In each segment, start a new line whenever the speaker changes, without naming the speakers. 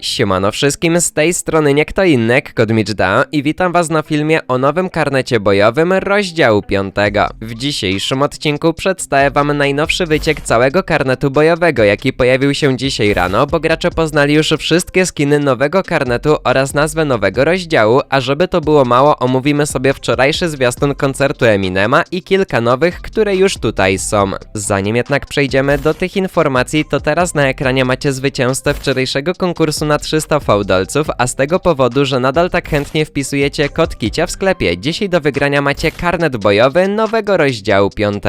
Siemano wszystkim, z tej strony nie kto inny, Kodmicz.da i witam was na filmie o nowym karnecie bojowym rozdziału 5. W dzisiejszym odcinku przedstawię wam najnowszy wyciek całego karnetu bojowego, jaki pojawił się dzisiaj rano, bo gracze poznali już wszystkie skiny nowego karnetu oraz nazwę nowego rozdziału, a żeby to było mało, omówimy sobie wczorajszy zwiastun koncertu Eminema i kilka nowych, które już tutaj są. Zanim jednak przejdziemy do tych informacji, to teraz na ekranie macie zwycięzcę wczorajszego konkursu na 300 fałdolców, a z tego powodu, że nadal tak chętnie wpisujecie kod Kicia w sklepie, dzisiaj do wygrania macie karnet bojowy nowego rozdziału 5.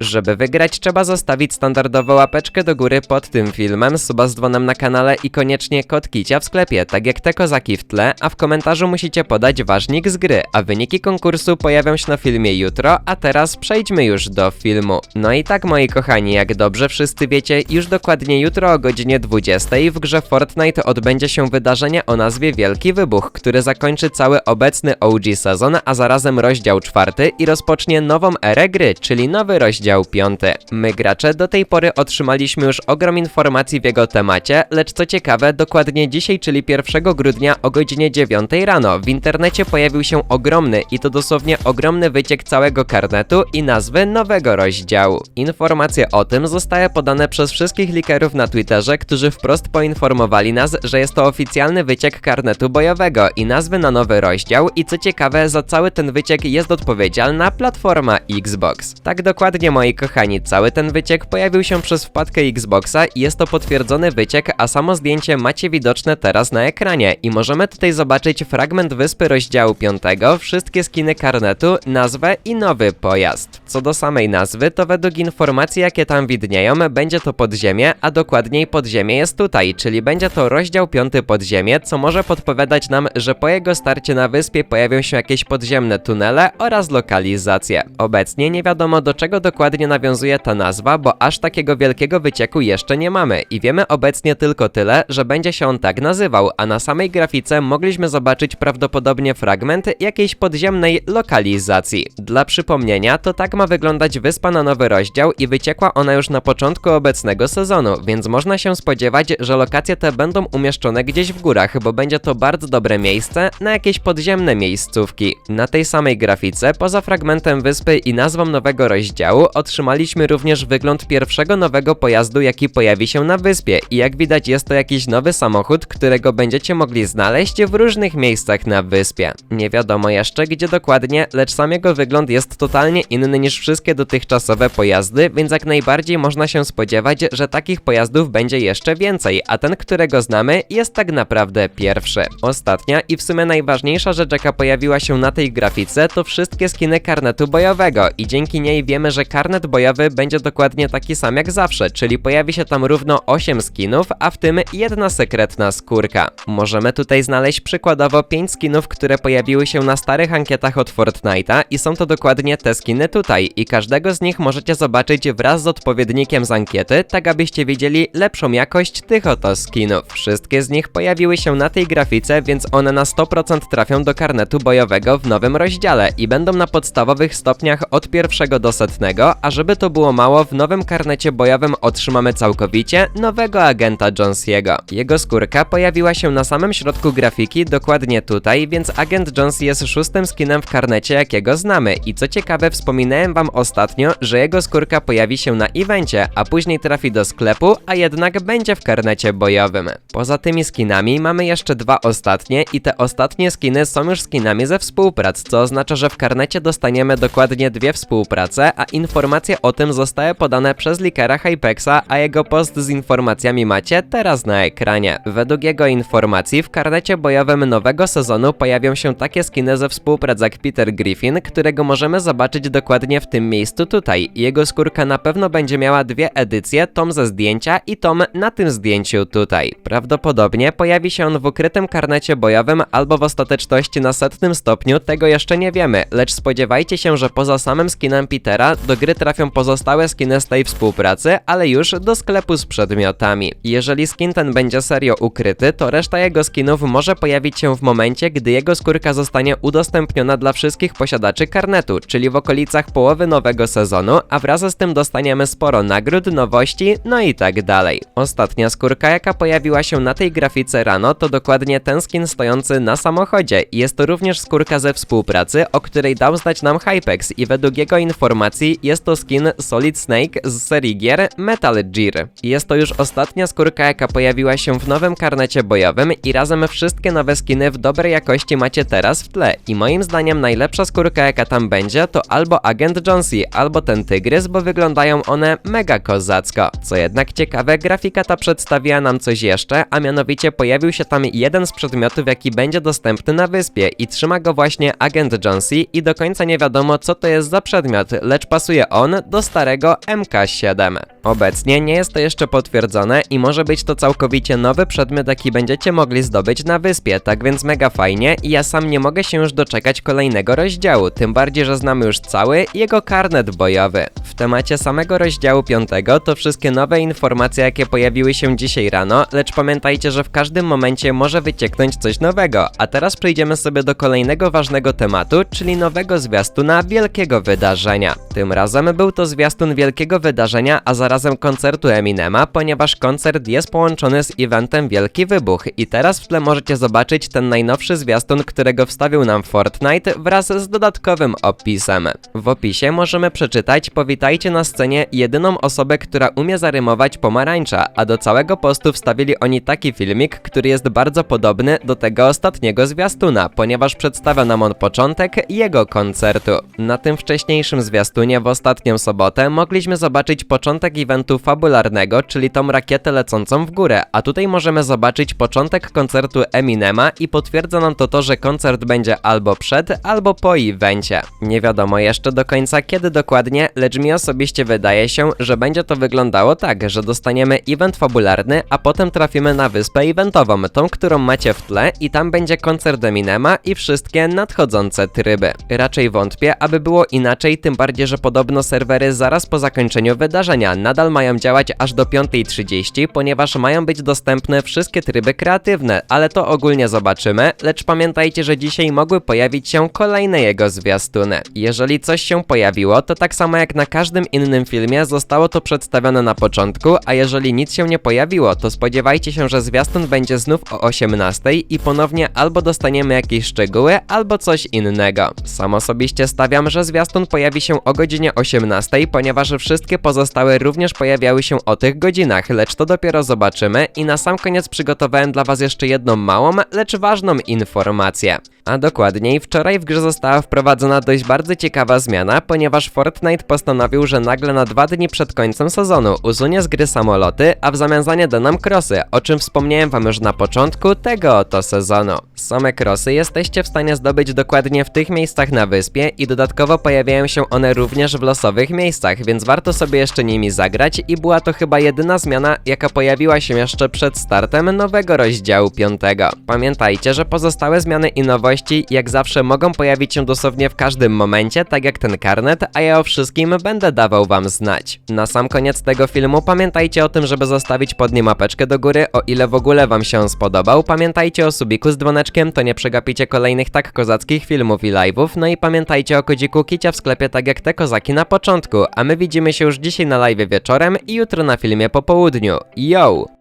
Żeby wygrać, trzeba zostawić standardowo łapeczkę do góry pod tym filmem, suba z dzwonem na kanale i koniecznie kod Kicia w sklepie, tak jak te kozaki w tle, a w komentarzu musicie podać ważnik z gry, a wyniki konkursu pojawią się na filmie jutro, a teraz przejdźmy już do filmu. No i tak moi kochani, jak dobrze wszyscy wiecie, już dokładnie jutro o godzinie 20 w grze Fortnite odbędzie się wydarzenie o nazwie Wielki Wybuch, który zakończy cały obecny OG sezon, a zarazem rozdział czwarty i rozpocznie nową erę gry, czyli nowy rozdział piąty. My gracze do tej pory otrzymaliśmy już ogrom informacji w jego temacie, lecz co ciekawe, dokładnie dzisiaj, czyli 1 grudnia o godzinie 9 rano w internecie pojawił się ogromny i to dosłownie ogromny wyciek całego karnetu i nazwy nowego rozdziału. Informacje o tym zostały podane przez wszystkich likerów na Twitterze, którzy wprost poinformowali nas, że jest to oficjalny wyciek karnetu bojowego i nazwy na nowy rozdział i co ciekawe, za cały ten wyciek jest odpowiedzialna platforma Xbox. Tak dokładnie moi kochani, cały ten wyciek pojawił się przez wpadkę Xboxa i jest to potwierdzony wyciek, a samo zdjęcie macie widoczne teraz na ekranie i możemy tutaj zobaczyć fragment wyspy rozdziału 5, wszystkie skiny karnetu, nazwę i nowy pojazd. Co do samej nazwy, to według informacji jakie tam widnieją, będzie to podziemie, a dokładniej podziemie jest tutaj, czyli będzie to rozdział 5 podziemie, co może podpowiadać nam, że po jego starcie na wyspie pojawią się jakieś podziemne tunele oraz lokalizacje. Obecnie nie wiadomo do czego dokładnie nawiązuje ta nazwa, bo aż takiego wielkiego wycieku jeszcze nie mamy i wiemy obecnie tylko tyle, że będzie się on tak nazywał, a na samej grafice mogliśmy zobaczyć prawdopodobnie fragment jakiejś podziemnej lokalizacji. Dla przypomnienia, to tak ma wyglądać wyspa na nowy rozdział i wyciekła ona już na początku obecnego sezonu, więc można się spodziewać, że lokacje te będą umieszczone gdzieś w górach, bo będzie to bardzo dobre miejsce na jakieś podziemne miejscówki. Na tej samej grafice, poza fragmentem wyspy i nazwą nowego rozdziału, otrzymaliśmy również wygląd pierwszego nowego pojazdu, jaki pojawi się na wyspie i jak widać jest to jakiś nowy samochód, którego będziecie mogli znaleźć w różnych miejscach na wyspie. Nie wiadomo jeszcze gdzie dokładnie, lecz sam jego wygląd jest totalnie inny niż wszystkie dotychczasowe pojazdy, więc jak najbardziej można się spodziewać, że takich pojazdów będzie jeszcze więcej, a ten, którego znamy, jest tak naprawdę pierwszy. Ostatnia i w sumie najważniejsza rzecz, jaka pojawiła się na tej grafice, to wszystkie skiny karnetu bojowego i dzięki niej wiemy, że karnet bojowy będzie dokładnie taki sam jak zawsze, czyli pojawi się tam równo 8 skinów, a w tym jedna sekretna skórka. Możemy tutaj znaleźć przykładowo 5 skinów, które pojawiły się na starych ankietach od Fortnite'a i są to dokładnie te skiny tutaj i każdego z nich możecie zobaczyć wraz z odpowiednikiem z ankiety, tak abyście wiedzieli lepszą jakość tych oto skinów. Wszystkie z nich pojawiły się na tej grafice, więc one na 100% trafią do karnetu bojowego w nowym rozdziale i będą na podstawowych stopniach od pierwszego do setnego, a żeby to było mało, w nowym karnecie bojowym otrzymamy całkowicie nowego agenta Jonesiego. Jego skórka pojawiła się na samym środku grafiki, dokładnie tutaj, więc agent Jones jest szóstym skinem w karnecie, jakiego znamy i co ciekawe, wspominałem wam ostatnio, że jego skórka pojawi się na evencie, a później trafi do sklepu, a jednak będzie w karnecie bojowym. Poza tymi skinami mamy jeszcze dwa ostatnie i te ostatnie skiny są już skinami ze współprac, co oznacza, że w karnecie dostaniemy dokładnie dwie współprace, a informacje o tym zostały podane przez likera Hypexa, a jego post z informacjami macie teraz na ekranie. Według jego informacji w karnecie bojowym nowego sezonu pojawią się takie skiny ze współprac jak Peter Griffin, którego możemy zobaczyć dokładnie w tym miejscu tutaj. Jego skórka na pewno będzie miała dwie edycje, tom ze zdjęcia i tom na tym zdjęciu tutaj. Prawdopodobnie pojawi się on w ukrytym karnecie bojowym albo w ostateczności na setnym stopniu, tego jeszcze nie wiemy, lecz spodziewajcie się, że poza samym skinem Petera do gry trafią pozostałe skiny z tej współpracy, ale już do sklepu z przedmiotami. Jeżeli skin ten będzie serio ukryty, to reszta jego skinów może pojawić się w momencie, gdy jego skórka zostanie udostępniona dla wszystkich posiadaczy karnetu, czyli w okolicach połowy nowego sezonu, a wraz z tym dostaniemy sporo nagród, nowości, no i tak dalej. Ostatnia skórka, jaka pojawiła się na na tej grafice rano, to dokładnie ten skin stojący na samochodzie i jest to również skórka ze współpracy, o której dał znać nam Hypex i według jego informacji jest to skin Solid Snake z serii gier Metal Gear. Jest to już ostatnia skórka, jaka pojawiła się w nowym karnecie bojowym i razem wszystkie nowe skiny w dobrej jakości macie teraz w tle. I moim zdaniem najlepsza skórka, jaka tam będzie, to albo Agent Jonesy, albo ten tygrys, bo wyglądają one mega kozacko. Co jednak ciekawe, grafika ta przedstawiła nam coś jeszcze, a mianowicie pojawił się tam jeden z przedmiotów, jaki będzie dostępny na wyspie i trzyma go właśnie Agent Jonesy i do końca nie wiadomo co to jest za przedmiot, lecz pasuje on do starego MK7. Obecnie nie jest to jeszcze potwierdzone i może być to całkowicie nowy przedmiot, jaki będziecie mogli zdobyć na wyspie, tak więc mega fajnie i ja sam nie mogę się już doczekać kolejnego rozdziału, tym bardziej, że znamy już cały jego karnet bojowy. W temacie samego rozdziału 5 to wszystkie nowe informacje, jakie pojawiły się dzisiaj rano, lecz pamiętajcie, że w każdym momencie może wycieknąć coś nowego, a teraz przejdziemy sobie do kolejnego ważnego tematu, czyli nowego zwiastuna wielkiego wydarzenia. Tym razem był to zwiastun wielkiego wydarzenia, a zarazem koncertu Eminema, ponieważ koncert jest połączony z eventem Wielki Wybuch i teraz w tle możecie zobaczyć ten najnowszy zwiastun, którego wstawił nam Fortnite wraz z dodatkowym opisem. W opisie możemy przeczytać Powitajcie na scenie jedyną osobę, która umie zarymować pomarańcza, a do całego postu wstawili oni taki filmik, który jest bardzo podobny do tego ostatniego zwiastuna, ponieważ przedstawia nam on początek jego koncertu. Na tym wcześniejszym zwiastunie w ostatnią sobotę mogliśmy zobaczyć początek eventu fabularnego, czyli tą rakietę lecącą w górę, a tutaj możemy zobaczyć początek koncertu Eminema i potwierdza nam to to, że koncert będzie albo przed, albo po evencie. Nie wiadomo jeszcze do końca kiedy dokładnie, lecz mi osobiście wydaje się, że będzie to wyglądało tak, że dostaniemy event fabularny, a potem trafimy na wyspę eventową, tą, którą macie w tle i tam będzie koncert Eminema i wszystkie nadchodzące tryby. Raczej wątpię, aby było inaczej, tym bardziej, że podobno serwery zaraz po zakończeniu wydarzenia nadal mają działać aż do 5.30, ponieważ mają być dostępne wszystkie tryby kreatywne, ale to ogólnie zobaczymy, lecz pamiętajcie, że dzisiaj mogły pojawić się kolejne jego zwiastuny. Jeżeli coś się pojawiło, to tak samo jak na każdym innym filmie zostało to przedstawione na początku, a jeżeli nic się nie pojawiło, to spodziewajcie się, że zwiastun będzie znów o 18 i ponownie albo dostaniemy jakieś szczegóły, albo coś innego. Sam osobiście stawiam, że zwiastun pojawi się o godzinie 18, ponieważ wszystkie pozostałe również pojawiały się o tych godzinach, lecz to dopiero zobaczymy i na sam koniec przygotowałem dla was jeszcze jedną małą, lecz ważną informację. A dokładniej, wczoraj w grze została wprowadzona dość bardzo ciekawa zmiana, ponieważ Fortnite postanowił, że nagle na dwa dni przed końcem sezonu usunie z gry samoloty, a w zamian za nie da nam krosy, o wspomniałem wam już na początku tego oto sezonu. Same krosy jesteście w stanie zdobyć dokładnie w tych miejscach na wyspie i dodatkowo pojawiają się one również w losowych miejscach, więc warto sobie jeszcze nimi zagrać i była to chyba jedyna zmiana, jaka pojawiła się jeszcze przed startem nowego rozdziału 5. Pamiętajcie, że pozostałe zmiany i nowości jak zawsze mogą pojawić się dosłownie w każdym momencie, tak jak ten karnet, a ja o wszystkim będę dawał wam znać. Na sam koniec tego filmu pamiętajcie o tym, żeby zostawić pod nim mapeczkę do góry, o ile w ogóle wam się on spodobał. Pamiętajcie o subiku z dzwoneczkiem, to nie przegapicie kolejnych tak kozackich filmów i live'ów, no i pamiętajcie o kodziku Kicia w sklepie tak jak te kozaki na początku, a my widzimy się już dzisiaj na live wieczorem i jutro na filmie po południu. Yo!